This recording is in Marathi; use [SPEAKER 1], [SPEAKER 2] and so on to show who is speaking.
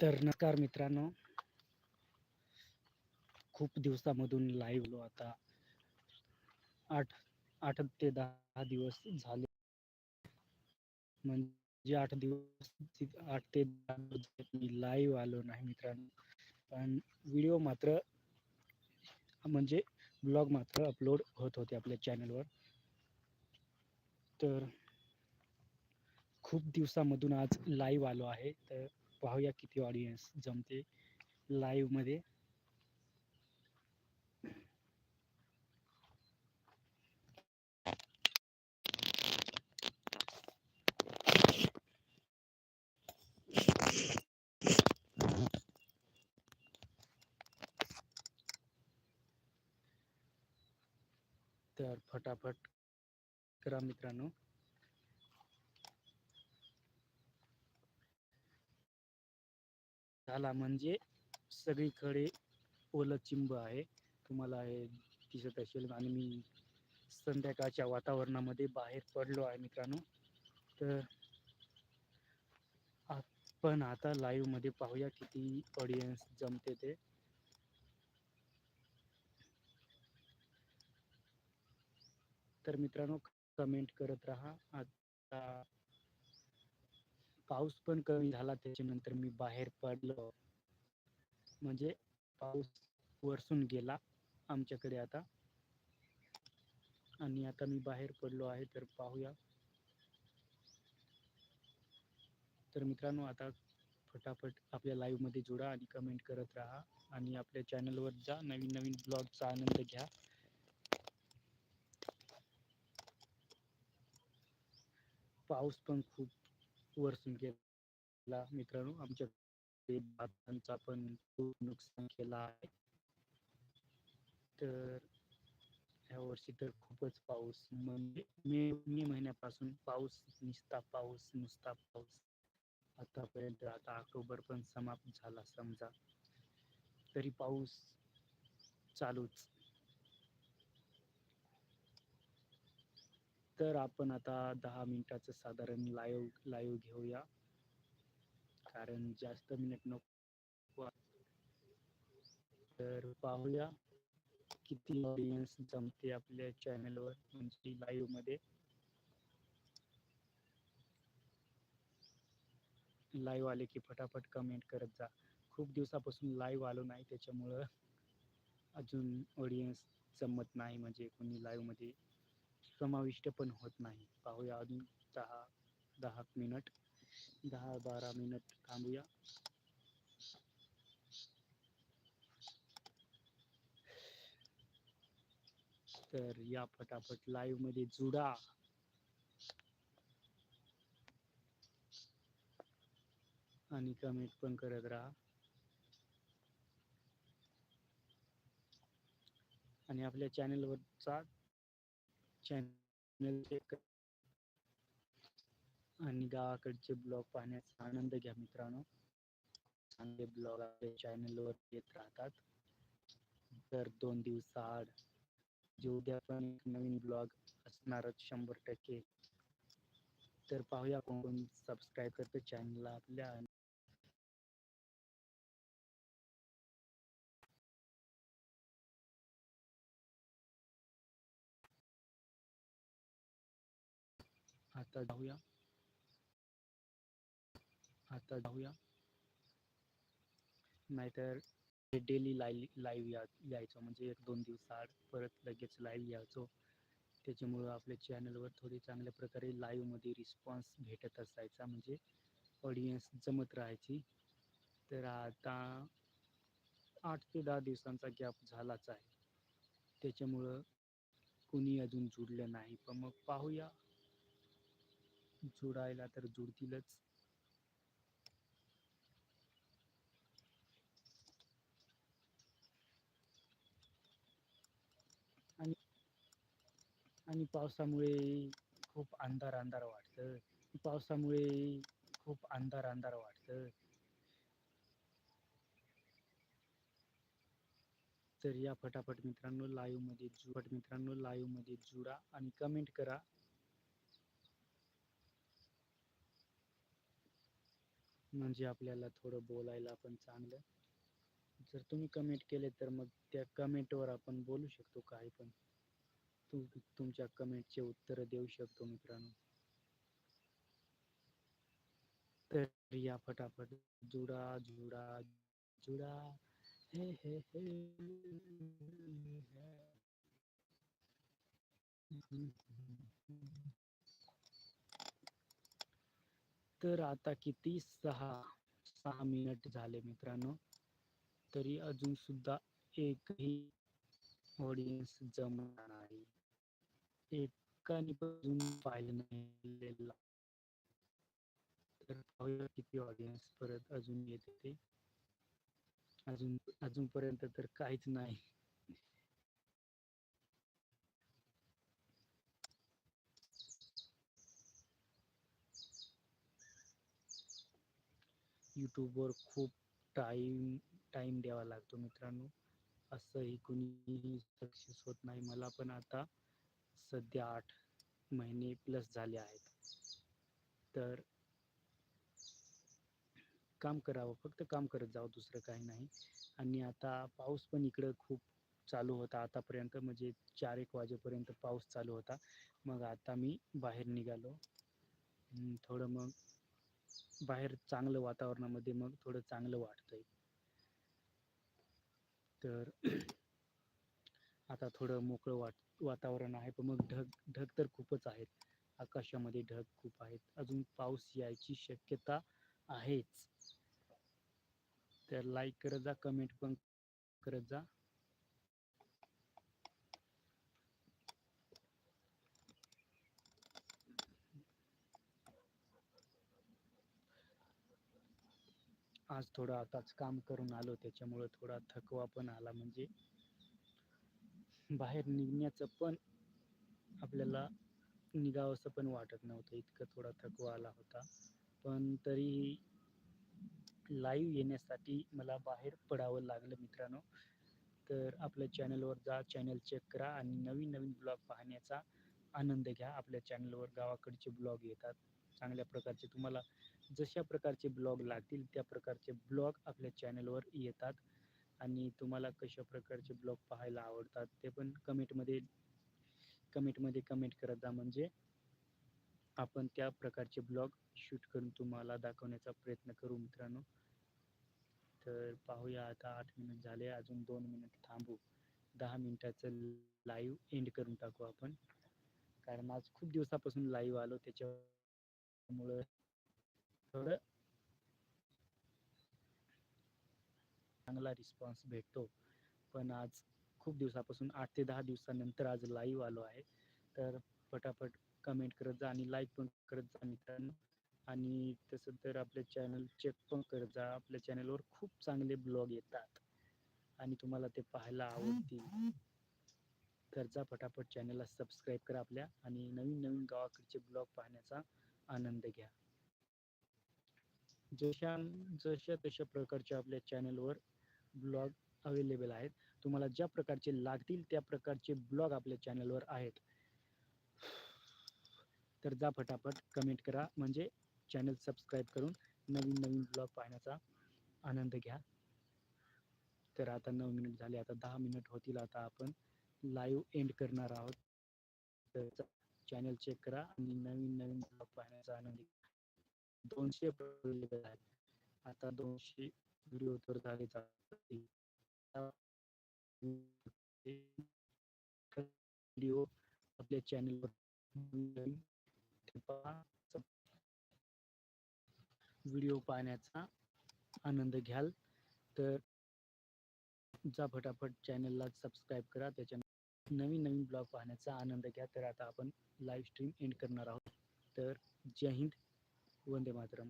[SPEAKER 1] तर नमस्कार मित्रांनो. खूप दिवसामधून लाईव्ह आता. आठ आठ ते दहा दिवस झाले. म्हणजे आठ दिवस आठ ते दहा दिवस मी लाईव्ह आलो नाही मित्रांनो. पण व्हिडिओ मात्र म्हणजे ब्लॉग मात्र अपलोड होत होते आपल्या चॅनलवर तर खूप दिवसामधून आज लाईव्ह आलो आहे. तर पाहूया किती ऑडियन्स जमते लाईव्हमध्ये. तर फटाफट करा मित्रांनो. झाला म्हणजे सगळीकडे ओलं चिंब आहे. तुम्हाला हे दिसत असेल आणि मी संध्याकाळच्या वातावरणामध्ये बाहेर पडलो आहे मित्रांनो. तर आपण आता लाईव्हमध्ये पाहूया किती ऑडियन्स जमते ते. तर मित्रांनो कमेंट करत राहा. आज पाऊस पण कमी झाला त्याच्यानंतर मी बाहेर पडलो. म्हणजे पाऊस वरसून गेला आमच्याकडे आता. आणि आता मी बाहेर पडलो आहे तर पाहूया. तर मित्रांनो आता फटाफट आपल्या लाईव्हमध्ये जोडा आणि कमेंट करत राहा. आणि आपल्या चॅनलवर जा नवीन नवीन ब्लॉगचा आनंद घ्या. पाऊस पण खूप वरसून गेला मित्रांनो. आमच्या भातांचा पण खूप नुकसान केला आहे. तर ह्या वर्षी तर खूपच पाऊस म्हणजे मे मे महिन्यापासून पाऊस नुसता पाऊस नुसता पाऊस. आतापर्यंत आता ऑक्टोबर पण समाप्त झाला समजा. तरी पाऊस चालूच. तर आपण आता दहा मिनिटाचं साधारण लाईव्ह लाईव्ह घेऊया. कारण जास्त मिनिट नको. तर पाहूया किती ऑडियन्स जमते आपल्या चॅनलवर म्हणजे लाईव्हमध्ये. लाईव्ह आले की फटाफट कमेंट करत जा. खूप दिवसापासून लाईव्ह आलो नाही त्याच्यामुळं अजून ऑडियन्स जमत नाही म्हणजे कोणी लाईव्हमध्ये समाविष्ट पण होत नाही. पाहूया अजून दहा दहा मिनिट. दहा बारा मिनिट थांबूया. तर या फटाफट लाईव्हमध्ये जुडा. आणि कमेंट पण करत राहा. आणि आपल्या चॅनलवरचा चॅनल आणि गावाकडचे ब्लॉग पाहण्याचा आनंद घ्या मित्रांनो. चांगले ब्लॉग आपल्या चॅनलवर येत राहतात. तर दोन दिवसाआड जे उद्या पण एक नवीन ब्लॉग असणारच शंभर टक्के. तर पाहूया कोण कोण सबस्क्राईब करतो चॅनलला आपल्या आता जाऊया. आता जाऊया. नाहीतर डेली लाईव्ह लाईव्ह या यायचो. म्हणजे एक दोन दिवसाआड परत लगेच लाईव्ह यायचो. त्याच्यामुळं आपल्या चॅनलवर थोडी चांगल्या प्रकारे लाईव्हमध्ये रिस्पॉन्स भेटत असायचा. म्हणजे ऑडियन्स जमत राहायची. तर आता आठ ते दहा दिवसांचा गॅप झालाच आहे. त्याच्यामुळं कुणी अजून जुडलं नाही. पण मग पाहूया. जुडायला तर जुडतीलच. आणि आणि पावसामुळे खूप अंधार अंधार वाटतं. पावसामुळे खूप अंधार अंधार वाटतं. तर या फटाफट मित्रांनो लाईव्हमध्ये जुट मित्रांनो लाईव्हमध्ये जुडा आणि कमेंट करा. म्हणजे आपल्याला थोडं बोलायला पण चांगलं. जर तुम्ही कमेंट केले तर मग त्या कमेंटवर आपण बोलू शकतो काही पण. तू तुमच्या कमेंटचे उत्तर देऊ शकतो मित्रांनो. तर या फटाफट जुडा जुडा जुडा. हे हे हे. तर आता किती? सहा सहा मिनिट झाले मित्रांनो. तरी अजून सुद्धा एकही ऑडियन्स जमणार नाही. एकाने अजून पाहिलं नाही तर पाहूया किती ऑडियन्स परत अजून येते ते. अजून अजूनपर्यंत तर काहीच नाही. यूट्यूबवर खूप टाईम टाईम द्यावा लागतो मित्रांनो. असंही कुणीही सक्सेस होत नाही. मला पण आता सध्या आठ महिने प्लस झाले आहेत. तर काम करावं. फक्त काम करत जावं दुसरं काही नाही. आणि आता पाऊस पण इकडं खूप चालू होता आतापर्यंत. म्हणजे चार एक वाजेपर्यंत पाऊस चालू होता. मग आता मी बाहेर निघालो. थोडं मग बाहेर चांगलं वातावरणामध्ये मग थोडं चांगलं वाटतंय तर आता थोडं मोकळं वाट वातावरण आहे पण मग ढग ढग तर खूपच आहेत. आकाशामध्ये ढग खूप आहेत. अजून पाऊस यायची शक्यता आहेच. तर लाईक करत जा कमेंट पण करत जा. आज थोडं आताच काम करून आलो त्याच्यामुळं थोडा थकवा पण आला. म्हणजे बाहेर निघण्याचं पण आपल्याला निघावंसं पण वाटत नव्हतं. इतकं थोडा थकवा आला होता. पण तरीही लाईव्ह येण्यासाठी मला बाहेर पडावं लागलं मित्रांनो. तर आपल्या चॅनलवर जा चॅनल चेक करा आणि नवीन नवीन ब्लॉग पाहण्याचा आनंद घ्या. आपल्या चॅनलवर गावाकडचे ब्लॉग येतात. चांगल्या प्रकारचे तुम्हाला जशा प्रकारचे ब्लॉग लागतील त्या प्रकारचे ब्लॉग आपल्या चॅनलवर येतात. आणि तुम्हाला कशा प्रकारचे ब्लॉग पाहायला आवडतात ते पण कमेंटमध्ये कमेंटमध्ये कमेंट करत जा. म्हणजे आपण त्या प्रकारचे ब्लॉग शूट करून तुम्हाला दाखवण्याचा प्रयत्न करू मित्रांनो. तर पाहूया आता आठ मिनिट झाले अजून दोन मिनिट थांबू. दहा मिनिटाचं लाईव्ह एंड करून टाकू आपण. कारण आज खूप दिवसापासून लाईव्ह आलो त्याच्या त्यामुळे थोडं चांगला रिस्पॉन्स भेटतो. पण आज खूप दिवसापासून आठ ते दहा दिवसानंतर आज लाईव्ह आलो आहे. तर पटापट कमेंट करत जा आणि लाईक पण करत जा मित्रांनो. आणि तसं तर आपले चॅनल चेक पण करत जा. आपल्या चॅनलवर खूप चांगले ब्लॉग येतात. आणि तुम्हाला ते पाहायला आवडतील. तर जा पटापट चॅनलला सबस्क्राईब करा आपल्या. आणि नवीन नवीन गावाकडचे ब्लॉग पाहण्याचा आनंद घ्या. जशा जशा तशा प्रकारच्या आपल्या चॅनलवर ब्लॉग अवेलेबल आहेत. तुम्हाला ज्या प्रकारचे लागतील त्या प्रकारचे ब्लॉग आपल्या चॅनलवर आहेत. तर जा फटाफट कमेंट करा. म्हणजे चॅनल सबस्क्राईब करून नवीन नवीन ब्लॉग पाहण्याचा आनंद घ्या. तर आता नऊ मिनिट झाले. आता दहा मिनिट होतील. आता आपण लाईव्ह एंड करणार आहोत. चॅनल चेक करा आणि नवीन नवीन ब्लॉग पाहण्याचा आनंद दोनशे आहेत. आता दोनशे व्हिडिओ तर झाले व्हिडिओ आपल्या चॅनलवर व्हिडिओ पाहण्याचा आनंद घ्याल. तर जा फटाफट चॅनलला सबस्क्राईब करा. त्याच्या नवीन नवीन ब्लॉग पाहण्याचा आनंद घ्या. तर आता आपण लाईव्ह स्ट्रीम एंड करणार आहोत. तर जय हिंद वंदे मातरम.